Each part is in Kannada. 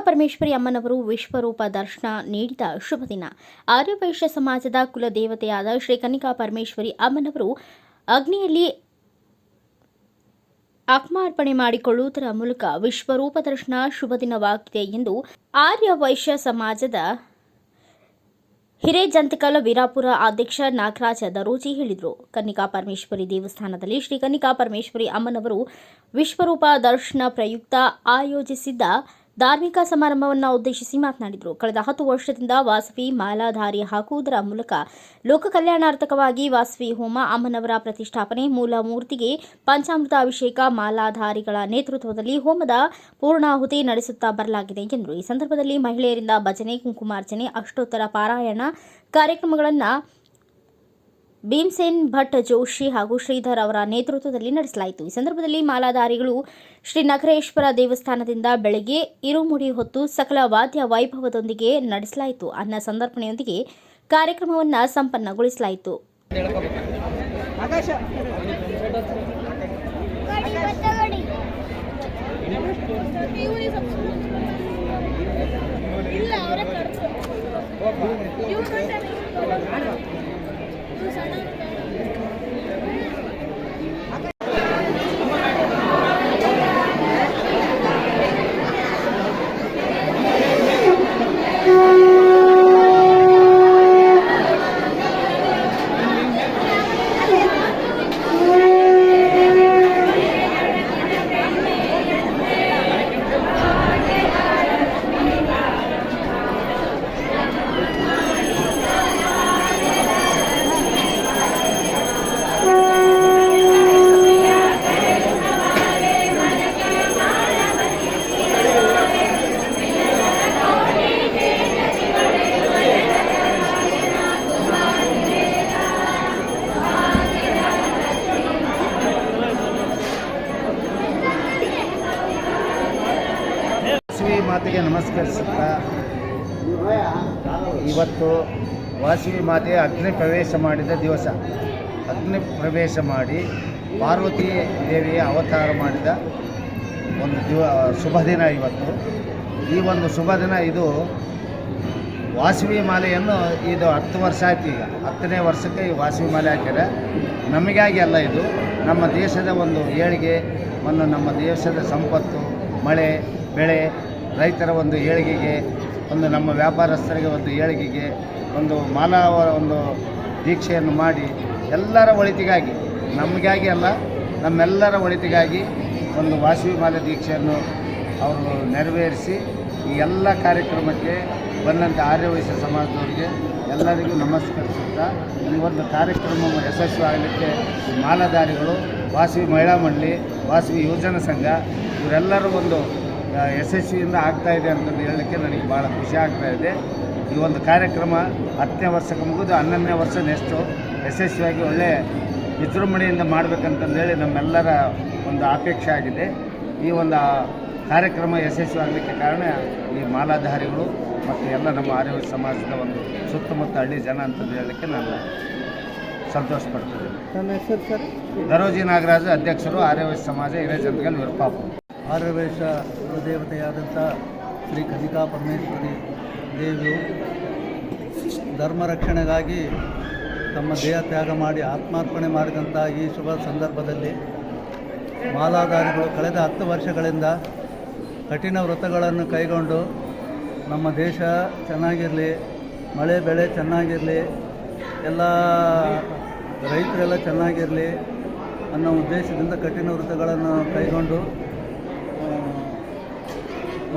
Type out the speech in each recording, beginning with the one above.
ಪರಮೇಶ್ವರಿ ಅಮ್ಮನವರು ವಿಶ್ವರೂಪ ದರ್ಶನ ನೀಡಿದ ಶುಭ ದಿನ. ಆರ್ಯವೈಶ್ಯ ಸಮಾಜದ ಕುಲದೇವತೆಯಾದ ಶ್ರೀ ಕನಿಕಾ ಪರಮೇಶ್ವರಿ ಅಮ್ಮನವರು ಅಗ್ನಿಯಲ್ಲಿ ಆತ್ಮಾರ್ಪಣೆ ಮಾಡಿಕೊಳ್ಳುವುದರ ಮೂಲಕ ವಿಶ್ವರೂಪ ದರ್ಶನ ಶುಭ ದಿನವಾಗಿದೆ ಎಂದು ಆರ್ಯ ವೈಶ್ಯ ಸಮಾಜದ ಹಿರೇಜಂತಕಲ್ ವೀರಾಪುರ ಅಧ್ಯಕ್ಷ ನಾಗರಾಜ ದರೋಜಿ ಹೇಳಿದರು. ಕನ್ನಿಕಾ ಪರಮೇಶ್ವರಿ ದೇವಸ್ಥಾನದಲ್ಲಿ ಶ್ರೀ ಕನ್ನಿಕಾ ಪರಮೇಶ್ವರಿ ಅಮ್ಮನವರು ವಿಶ್ವರೂಪ ದರ್ಶನ ಪ್ರಯುಕ್ತ ಆಯೋಜಿಸಿದ್ದ ಧಾರ್ಮಿಕ ಸಮಾರಂಭವನ್ನು ಉದ್ದೇಶಿಸಿ ಮಾತನಾಡಿದರು. ಕಳೆದ ಹತ್ತು ವರ್ಷದಿಂದ ವಾಸವಿ, ಮಾಲಾಧಾರಿ ಹಾಕುವುದರ ಮೂಲಕ ಲೋಕ ಕಲ್ಯಾಣಾರ್ಥಕವಾಗಿ ವಾಸವಿ ಹೋಮ ಅಮ್ಮನವರ ಪ್ರತಿಷ್ಠಾಪನೆ ಮೂಲ ಮೂರ್ತಿಗೆ ಪಂಚಾಮೃತ ಅಭಿಷೇಕ ಮಾಲಾಧಾರಿಗಳ ನೇತೃತ್ವದಲ್ಲಿ ಹೋಮದ ಪೂರ್ಣಾಹುತಿ ನಡೆಸುತ್ತಾ ಬರಲಾಗಿದೆ ಎಂದರು. ಈ ಸಂದರ್ಭದಲ್ಲಿ ಮಹಿಳೆಯರಿಂದ ಭಜನೆ, ಕುಂಕುಮಾರ್ಚನೆ, ಅಷ್ಟೋತ್ತರ ಪಾರಾಯಣ ಕಾರ್ಯಕ್ರಮಗಳನ್ನು ಭೀಮ್ಸೇನ್ ಭಟ್ ಜೋಶಿ ಹಾಗೂ ಶ್ರೀಧರ್ ಅವರ ನೇತೃತ್ವದಲ್ಲಿ ನಡೆಸಲಾಯಿತು. ಈ ಸಂದರ್ಭದಲ್ಲಿ ಮಾಲಾಧಾರಿಗಳು ಶ್ರೀ ನಗರೇಶ್ವರ ದೇವಸ್ಥಾನದಿಂದ ಬೆಳಗ್ಗೆ ಇರುಮುಡಿ ಹೊತ್ತು ಸಕಲ ವಾದ್ಯ ವೈಭವದೊಂದಿಗೆ ನಡೆಸಲಾಯಿತು. ಅನ್ನ ಸಂದರ್ಪಣೆಯೊಂದಿಗೆ ಕಾರ್ಯಕ್ರಮವನ್ನು ಸಂಪನ್ನಗೊಳಿಸಲಾಯಿತು. ಇಲ್ಲ ಮಾತೆಗೆ ನಮಸ್ಕರಿಸುತ್ತಾ ಇವತ್ತು ವಾಸವಿ ಮಾತೆ ಅಗ್ನಿ ಪ್ರವೇಶ ಮಾಡಿದ ದಿವಸ. ಅಗ್ನಿ ಪ್ರವೇಶ ಮಾಡಿ ಪಾರ್ವತಿ ದೇವಿಯ ಅವತಾರ ಮಾಡಿದ ಒಂದು ದಿವ ಶುಭ ದಿನ ಇವತ್ತು. ಈ ಒಂದು ಶುಭ ದಿನ ಇದು ವಾಸವಿ ಮಾಲೆಯನ್ನು ಇದು ಹತ್ತು ವರ್ಷ ಆಯ್ತು ಈಗ. ಹತ್ತನೇ ವರ್ಷಕ್ಕೆ ಈ ವಾಸವಿ ಮಾಲೆ ಹಾಕ್ಯಾರ. ನಮಗಾಗಿ ಅಲ್ಲ ಇದು. ನಮ್ಮ ದೇಶದ ಒಂದು ಏಳಿಗೆ ಮತ್ತು ನಮ್ಮ ದೇಶದ ಸಂಪತ್ತು, ಮಳೆ, ಬೆಳೆ ರೈತರ ಒಂದು ಏಳಿಗೆಗೆ, ಒಂದು ನಮ್ಮ ವ್ಯಾಪಾರಸ್ಥರಿಗೆ ಒಂದು ಏಳಿಗೆಗೆ, ಒಂದು ಮಾನವ ಒಂದು ದೀಕ್ಷೆಯನ್ನು ಮಾಡಿ ಎಲ್ಲರ ಒಳಿತಿಗಾಗಿ, ನಮಗಾಗಿ ಅಲ್ಲ, ನಮ್ಮೆಲ್ಲರ ಒಳಿತಿಗಾಗಿ ಒಂದು ವಾಸವಿ ಮಾಲೆ ದೀಕ್ಷೆಯನ್ನು ಅವರು ನೆರವೇರಿಸಿ ಈ ಎಲ್ಲ ಕಾರ್ಯಕ್ರಮಕ್ಕೆ ಬಂದಂಥ ಆರ್ಯವಯಸ್ಯ ಸಮಾಜದವರಿಗೆ ಎಲ್ಲರಿಗೂ ನಮಸ್ಕರಿಸುತ್ತಾ, ಈ ಒಂದು ಕಾರ್ಯಕ್ರಮ ಯಶಸ್ವಿ ಆಗಲಿಕ್ಕೆ ಮಾಲಾಧಾರಿಗಳು, ವಾಸವಿ ಮಹಿಳಾ ಮಂಡಳಿ, ವಾಸವಿ ಯುವಜನ ಸಂಘ, ಇವರೆಲ್ಲರೂ ಒಂದು ಯಶಸ್ವಿಯಿಂದ ಆಗ್ತಾ ಇದೆ ಅಂತಂದು ಹೇಳಲಿಕ್ಕೆ ನನಗೆ ಭಾಳ ಖುಷಿ ಆಗ್ತಾ ಇದೆ. ಈ ಒಂದು ಕಾರ್ಯಕ್ರಮ ಹತ್ತನೇ ವರ್ಷಕ್ಕೆ ಮುಗಿದು ಹನ್ನೊಂದನೇ ವರ್ಷ ನೆಕ್ಸ್ಟು ಯಶಸ್ವಿಯಾಗಿ ಒಳ್ಳೆಯ ವಿಜೃಂಭಣೆಯಿಂದ ಮಾಡಬೇಕಂತಂದೇಳಿ ನಮ್ಮೆಲ್ಲರ ಒಂದು ಅಪೇಕ್ಷೆ ಆಗಿದೆ. ಈ ಒಂದು ಕಾರ್ಯಕ್ರಮ ಯಶಸ್ವಿ ಆಗಲಿಕ್ಕೆ ಕಾರಣ ಈ ಮಾಲಾಧಾರಿಗಳು ಮತ್ತು ಎಲ್ಲ ನಮ್ಮ ಆರ್ಯ ಸಮಾಜದ ಒಂದು ಸುತ್ತಮುತ್ತ ಹಳ್ಳಿ ಜನ ಅಂತಂದು ಹೇಳಲಿಕ್ಕೆ ನಾನು ಸಂತೋಷ ಪಡ್ತಿದ್ದೇನೆ ದರೋಜಿ ನಾಗರಾಜ ಅಧ್ಯಕ್ಷರು ಆರ್ಯವೈಶ್ಯ ಸಮಾಜ ಹಿರೇಜಂತಗಲ್ ವಿರ್ಪಾಪು ಆರ್ಯವೈಶ್ಯ ಕುಲದೇವತೆಯಾದಂಥ ಶ್ರೀ ಕನಿಕಾ ಪರಮೇಶ್ವರಿ ದೇವಿಯು ಧರ್ಮ ರಕ್ಷಣೆಗಾಗಿ ತಮ್ಮ ದೇಹ ತ್ಯಾಗ ಮಾಡಿ ಆತ್ಮಾರ್ಪಣೆ ಮಾಡಿದಂಥ ಈ ಶುಭ ಸಂದರ್ಭದಲ್ಲಿ ಮಾಲಾಧಾರಿಗಳು ಕಳೆದ ಹತ್ತು ವರ್ಷಗಳಿಂದ ಕಠಿಣ ವ್ರತಗಳನ್ನು ಕೈಗೊಂಡು ನಮ್ಮ ದೇಶ ಚೆನ್ನಾಗಿರಲಿ, ಮಳೆ ಬೆಳೆ ಚೆನ್ನಾಗಿರಲಿ, ಎಲ್ಲ ರೈತರೆಲ್ಲ ಚೆನ್ನಾಗಿರಲಿ ಅನ್ನೋ ಉದ್ದೇಶದಿಂದ ಕಠಿಣ ವ್ರತಗಳನ್ನು ಕೈಗೊಂಡು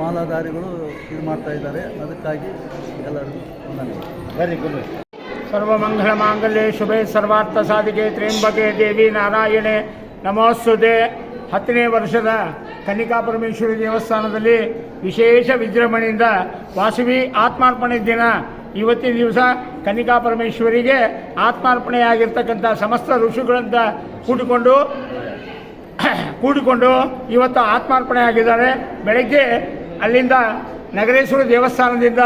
ಮಾಲಾಧಾರಿಗಳು ಇದು ಮಾಡ್ತಾ ಇದ್ದಾರೆ. ಅದಕ್ಕಾಗಿ ಎಲ್ಲರಿಗೂ ವಂದನೆ ವೆರಿ ಗುಡ್ ಸರ್ವಮಂಗಳಮಾಂಗಲ್ಯೆ ಶುಭೆ ಸರ್ವಾರ್ಥ ಸಾಧಿಕೆ ತ್ರೇಂಬಕೆ ದೇವಿ ನಾರಾಯಣೆ. ನಮೋಸ್ತುತೆ ಹತ್ತನೇ ವರ್ಷದ ಕನಿಕಾ ಪರಮೇಶ್ವರಿ ದೇವಸ್ಥಾನದಲ್ಲಿ ವಿಶೇಷ ವಿಜೃಂಭಣೆಯಿಂದ ವಾಸವಿ ಆತ್ಮಾರ್ಪಣೆ ದಿನ. ಇವತ್ತಿನ ದಿವಸ ಕನಿಕಾ ಪರಮೇಶ್ವರಿಗೆ ಆತ್ಮಾರ್ಪಣೆಯಾಗಿರ್ತಕ್ಕಂಥ ಸಮಸ್ತ ಋಷಿಗಳಂತ ಕೂಡಿಕೊಂಡು ಕೂಡಿಕೊಂಡು ಇವತ್ತು ಆತ್ಮಾರ್ಪಣೆ ಆಗಿದ್ದಾರೆ ಬೆಳಗ್ಗೆ ಅಲ್ಲಿಂದ ನಗರೇಶ್ವರ ದೇವಸ್ಥಾನದಿಂದ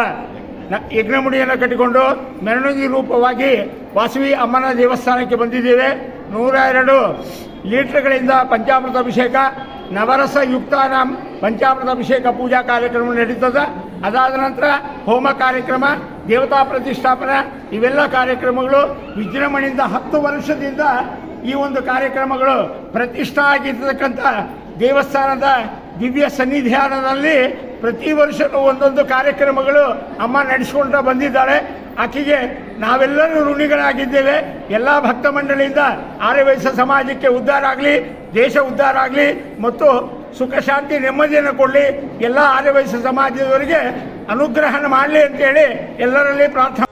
ಯಜ್ಞಮುಡಿಯನ್ನು ಕಟ್ಟಿಕೊಂಡು ಮೆರವಣಿಗೆ ರೂಪವಾಗಿ ವಾಸವಿ ಅಮ್ಮನ ದೇವಸ್ಥಾನಕ್ಕೆ ಬಂದಿದ್ದೇವೆ. ನೂರ ಎರಡು ಲೀಟರ್ಗಳಿಂದ ಪಂಚಾಮೃತ ಅಭಿಷೇಕ ನವರಸ ಯುಕ್ತಾನ ಪಂಚಾಮೃತ ಅಭಿಷೇಕ ಪೂಜಾ ಕಾರ್ಯಕ್ರಮ ನಡೀತದೆ. ಅದಾದ ನಂತರ ಹೋಮ ಕಾರ್ಯಕ್ರಮ, ದೇವತಾ ಪ್ರತಿಷ್ಠಾಪನೆ, ಇವೆಲ್ಲ ಕಾರ್ಯಕ್ರಮಗಳು ವಿಜೃಂಭಣೆಯಿಂದ ಹತ್ತು ವರ್ಷದಿಂದ ಈ ಒಂದು ಕಾರ್ಯಕ್ರಮಗಳು ಪ್ರತಿಷ್ಠಾ ಆಗಿರ್ತಕ್ಕಂಥ ದೇವಸ್ಥಾನದ ದಿವ್ಯ ಸನ್ನಿಧಾನದಲ್ಲಿ ಪ್ರತಿ ವರ್ಷವೂ ಒಂದೊಂದು ಕಾರ್ಯಕ್ರಮಗಳು ಅಮ್ಮ ನಡೆಸ್ಕೊಂತ ಬಂದಿದ್ದಾಳೆ. ಆಕೆಗೆ ನಾವೆಲ್ಲರೂ ಋಣಿಗಳಾಗಿದ್ದೇವೆ. ಎಲ್ಲ ಭಕ್ತ ಮಂಡಳಿಯಿಂದ ಆರ್ಯವೈಶ್ಯ ಸಮಾಜಕ್ಕೆ ಉದ್ಧಾರ ಆಗಲಿ, ದೇಶ ಉದ್ಧಾರ ಆಗಲಿ, ಮತ್ತು ಸುಖ, ಶಾಂತಿ, ನೆಮ್ಮದಿಯನ್ನು ಕೊಡಲಿ. ಎಲ್ಲ ಆರ್ಯವೈಶ್ಯ ಸಮಾಜದವರಿಗೆ ಅನುಗ್ರಹನ ಮಾಡಲಿ ಅಂತೇಳಿ ಎಲ್ಲರಲ್ಲಿ ಪ್ರಾರ್ಥನೆ